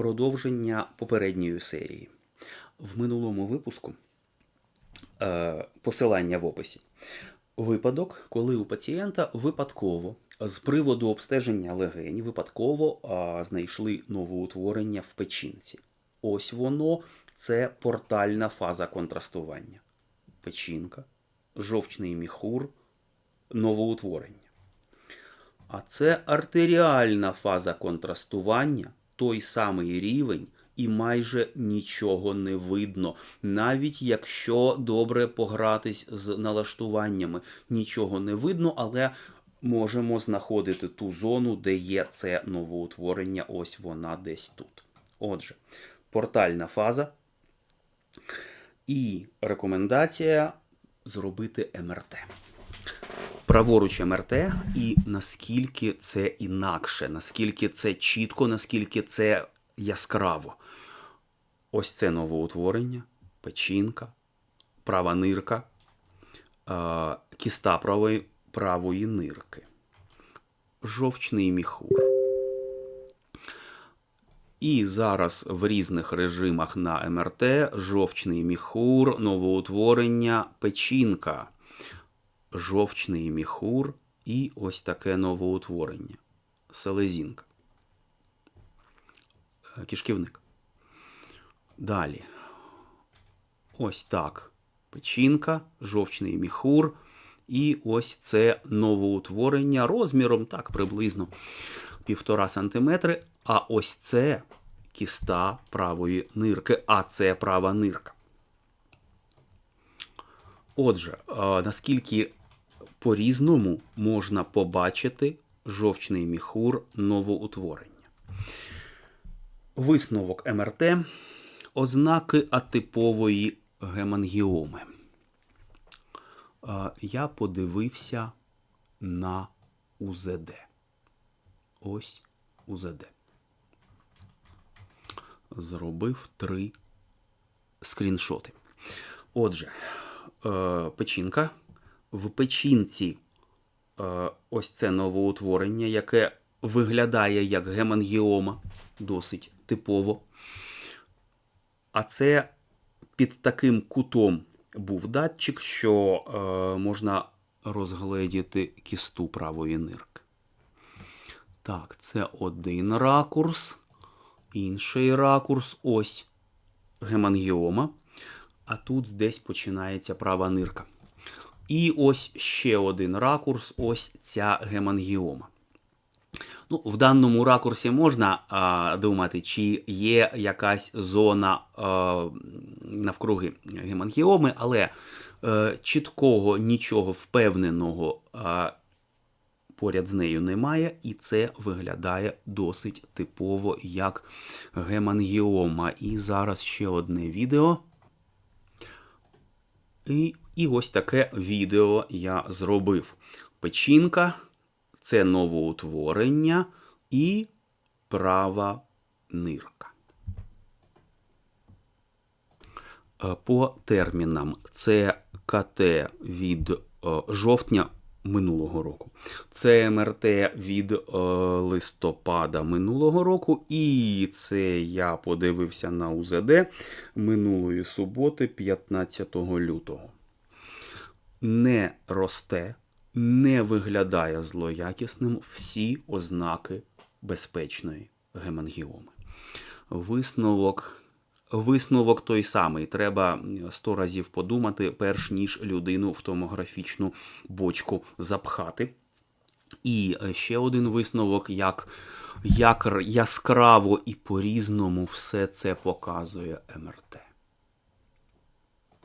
продовження попередньої серії. В минулому випуску е, посилання в описі. Випадок, коли у пацієнта випадково з приводу обстеження легень випадково знайшли новоутворення в печінці. Ось воно це портальна фаза контрастування. Печінка, жовчний міхур, новоутворення. А це артеріальна фаза контрастування, той самий рівень, і майже нічого не видно. Навіть якщо добре погратись з налаштуваннями, нічого не видно, але можемо знаходити ту зону, де є це новоутворення. Ось вона десь тут. Отже, портальна фаза. І рекомендація зробити МРТ праворуч МРТ, і наскільки це інакше, наскільки це чітко, наскільки це яскраво. Ось це новоутворення, печінка, права нирка, кіста правої, правої нирки, жовчний міхур. І зараз в різних режимах на МРТ жовчний міхур, новоутворення, печінка жовчний міхур і ось таке новоутворення. Селезінка. Е, Кишківник. Далі. Ось так. Печінка, жовчний міхур. І ось це новоутворення розміром так приблизно 1,5 см. А ось це кіста правої нирки, а це права нирка. Отже, е, наскільки по-різному можна побачити жовчний міхур новоутворення. Висновок МРТ ознаки атипової гемангіоми. Я подивився на УЗД. Ось УЗД. Зробив три скріншоти. Отже, е, печінка в печінці е, ось це новоутворення, яке виглядає як гемангіома, досить типово. А це під таким кутом був датчик, що е, можна розгледіти кісту правої нирки. Так, це один ракурс, інший ракурс ось гемангіома. А тут десь починається права нирка. І ось ще один ракурс ось ця гемангіома. Ну, В даному ракурсі можна а, думати, чи є якась зона а, навкруги гемангіоми, але а, е, чіткого нічого впевненого а, поряд з нею немає, і це виглядає досить типово як гемангіома. І зараз ще одне відео. І і ось таке відео я зробив. Печінка це новоутворення і права нирка. Е, по термінам це КТ від е, жовтня минулого року. Це МРТ від е, листопада минулого року. І це я подивився на УЗД минулої суботи, 15 лютого. Не росте, не виглядає злоякісним всі ознаки безпечної гемангіоми. Висновок. Висновок той самий. Треба сто разів подумати, перш ніж людину в томографічну бочку запхати. І ще один висновок, як як яскраво і по-різному все це показує МРТ.